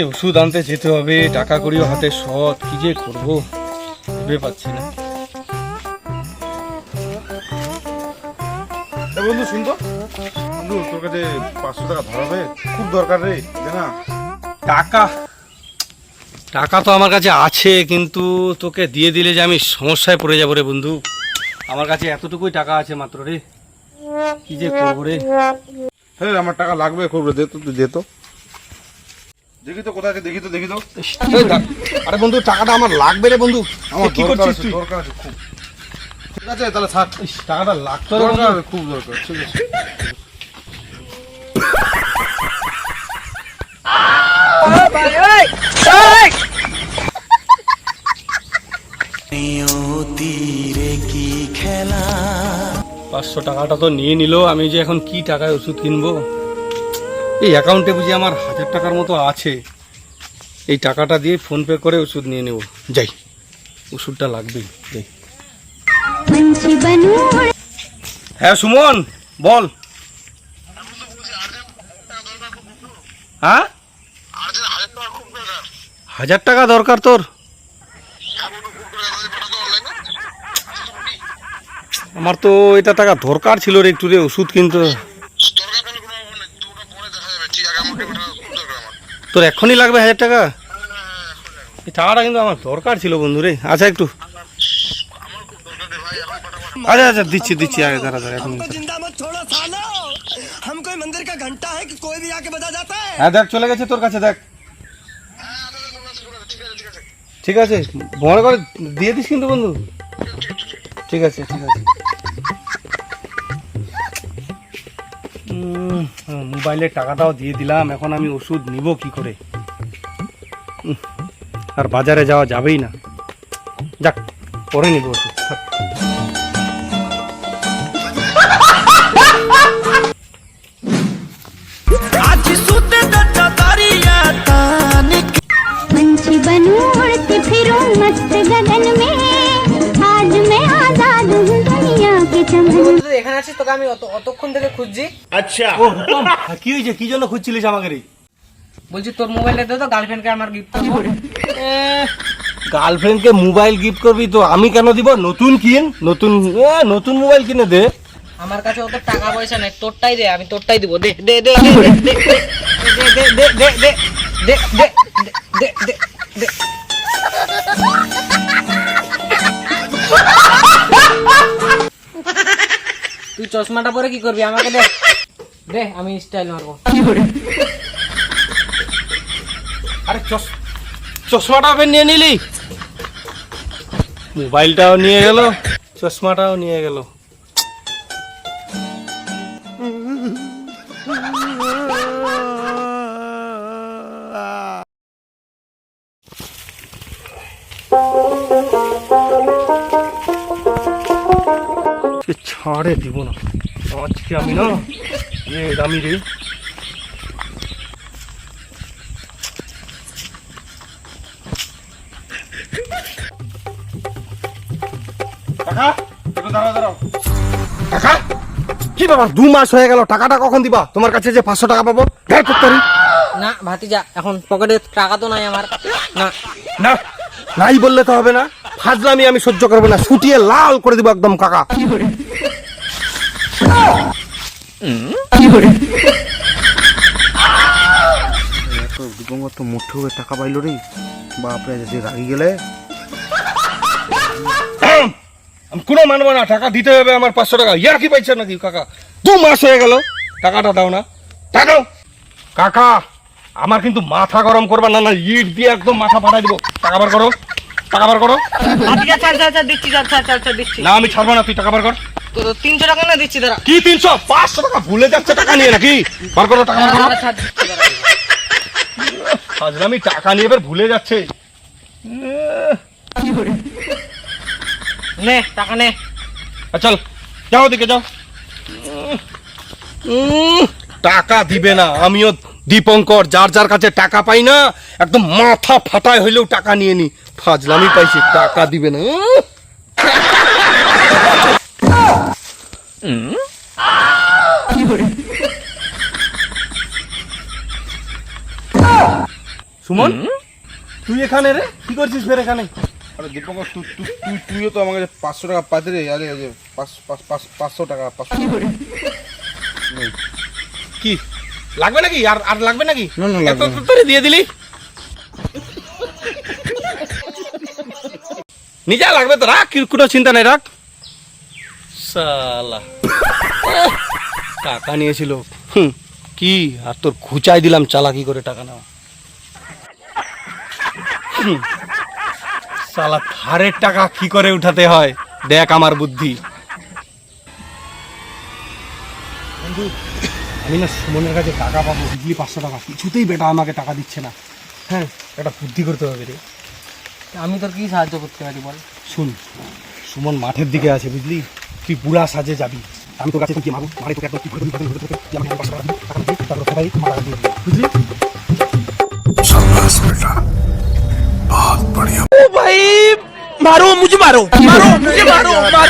আজকে ওষুধ আনতে যেতে হবে? টাকা করিও হাতে সৎ। কি যে করব? ভেবে পাচ্ছি না। বন্ধু শুনতো বন্ধু তোর কাছে পাঁচশো টাকা ধরাবে খুব দরকার রে না। টাকা? টাকা তো আমার কাছে আছে কিন্তু তোকে দিয়ে দিলে যে আমি সমস্যায় পড়ে যাব রে বন্ধু। আমার কাছে এতটুকুই টাকা আছে মাত্র রে। কি যে করব রে? হ্যাঁ আমার টাকা লাগবে খুব রে দে তো তুই দে তো। দেখি তো কোথায় আছে? দেখি তো দেখি তো। আরে বন্ধু টাকাটা আমার লাগবে রে বন্ধু। আমার কি করছিস তুই? দরকার আছে খুব। ঠিক আছে তাহলে থাক। টাকাটা লাগতো দরকার খুব দরকার ঠিক আছে। পাঁচশো টাকাটা তো নিয়ে নিল আমি যে এখন কি টাকায় ওষুধ কিনবো? এই অ্যাকাউন্টে বুঝি আমার হাজার টাকার মতো আছে। এই টাকাটা দিয়ে ফোনপে করে ওষুধ নিয়ে নেব। যাই। ওষুধটা লাগবেই। যাই। হ্যাঁ সুমন বল। হ্যাঁ? হাজার টাকা দরকার তোর। আমার তো এটা টাকা দরকার ছিল রে একটু রে ওষুধ কিনতে। তোর এখনই লাগবে হাজার টাকা? এই টাকাটা কিন্তু আমার দরকার ছিল বন্ধু রে। আচ্ছা একটু। আচ্ছা আচ্ছা দিচ্ছি দিচ্ছি, আগে দাঁড়া দাঁড়া এখন হ্যাঁ দেখ, চলে গেছে তোর কাছে, দেখ। ঠিক আছে মনে করে দিয়ে দিস কিন্তু বন্ধু। ঠিক আছে ঠিক আছে। মোবাইলের টাকাটাও দিয়ে দিলাম, এখন আমি ওষুধ নিব কি করে? আর বাজারে যাওয়া যাবেই না। যাক, পরে নিব ওষুধ। এখানে আছিস তোকে আমি অত- অতক্ষণ থেকে খুঁজছি আচ্ছা ও রূপম হ্যাঁ, কি হয়েছে কি জন্য খুঁজছিলিস আমাকে রে বলছি তোর মোবাইলে দে তো গার্লফ্রেন্ডকে আমার গিফট করব গার্লফ্রেন্ডকে মোবাইল গিফট করবি তো আমি কেন দিব নতুন কিন নতুন এ, নতুন মোবাইল কিনে দে আমার কাছে অত টাকা পয়সা নেই তোরটাই দে আমি তোরটাই দিব দে দে দে দে দে দে দে দে দে দে দে দে দে চশমাটা পরে কি করবি? আমাকে দে দে আমি স্টাইল মারবো। আরে চশমাটা নিয়ে নিলি। মোবাইলটাও নিয়ে গেল চশমাটাও নিয়ে গেল। আজকে ছাড়ে দিব না। আজকে আমি না এ দামি রে। কি ব্যাপার? দু মাস হয়ে গেল টাকাটা কখন দিবা? তোমার কাছে যে পাঁচশো টাকা পাবো? না ভাতিজা এখন পকেটে টাকা তো নাই আমার। না। না নাই বললে তো হবে না। ফাজলামি আমি সহ্য করব না ছুটিয়ে লাল করে দিব একদম কাকা। এত তো মুঠো হয়ে টাকা পাইলো রে। বাপরে যে রাগি গেলে। আমি কোনো মানবো না টাকা দিতে হবে আমার পাঁচশো টাকা। ইয়ার কি পাইছে নাকি কাকা? দু মাস হয়ে গেল টাকাটা দাও না। টাকা কাকা আমার কিন্তু মাথা গরম করবা না না ইট দিয়ে একদম মাথা ফাটাই দিব। টাকা বার করো। টাকা বার করো। দিচ্ছি ছাড় ছাড় দিচ্ছি। না আমি ছাড়বো না তুই টাকা বার কর। তো তিনশো টাকা না দিচ্ছি দাঁড়া। কি তিনশো? পাঁচশো টাকা ভুলে যাচ্ছে টাকা নিয়ে নাকি? বার করো টাকা বার করো। দাঁড়া, ছাড় দিচ্ছি দাঁড়া। ফাজলামি টাকা নিয়ে এবার ভুলে যাচ্ছে। নে টাকা নে। চল যাও দিকে যাও। টাকা দিবে না আমিও দীপঙ্কর যার যার কাছে টাকা পাই না একদম মাথা ফাটায় হইলেও টাকা নিয়ে নি। ফাজলামি পাইছি টাকা দিবে না। সুমন তুই এখানে রে? কি করছিস ফের এখানে? আরে দীপঙ্কর তুই তুই তুই তুইও তো আমার কাছে পাঁচশো টাকা পাইতে রে। আরে আরে পাঁচ পাঁচ পাঁচ পাঁচশো টাকা পাঁচশো কি? লাগবে নাকি? আর আর লাগবে নাকি? না, না, লাগবে দিয়ে দিলি। নিজে লাগবে তো রাখ কোনো চিন্তা নেই রাখ। সালা। টাকা নিয়েছিল। হুম, কি? আর তোর খুচাই দিলাম চালাকি করে টাকা নেওয়া। সালা ধারের টাকা কি করে উঠাতে হয়? দেখ আমার বুদ্ধি। বন্ধু আমি না সুমনের কাছে টাকা পাবো বুঝলি? পাঁচশো টাকা। কিছুতেই বেটা আমাকে টাকা দিচ্ছে না। হ্যাঁ একটা বুদ্ধি করতে হবে রে। আমি তোর কি সাহায্য করতে পারি বল শুন সুমন মাঠের দিকে আছে বুঝলি তুই বুড়া সাজে যাবি আমি তোর কাছে কি মারবো মারে তোকে একদম কি করে দিবি, করে দিবি, করে দিবি, তুই আমাকে পাঁচশো টাকা দিবি, টাকা দিবি, তারপর সবাই মারা দিয়ে দিবি, বুঝলি भाई मारो मुझे मारो मारो मुझे मारो मार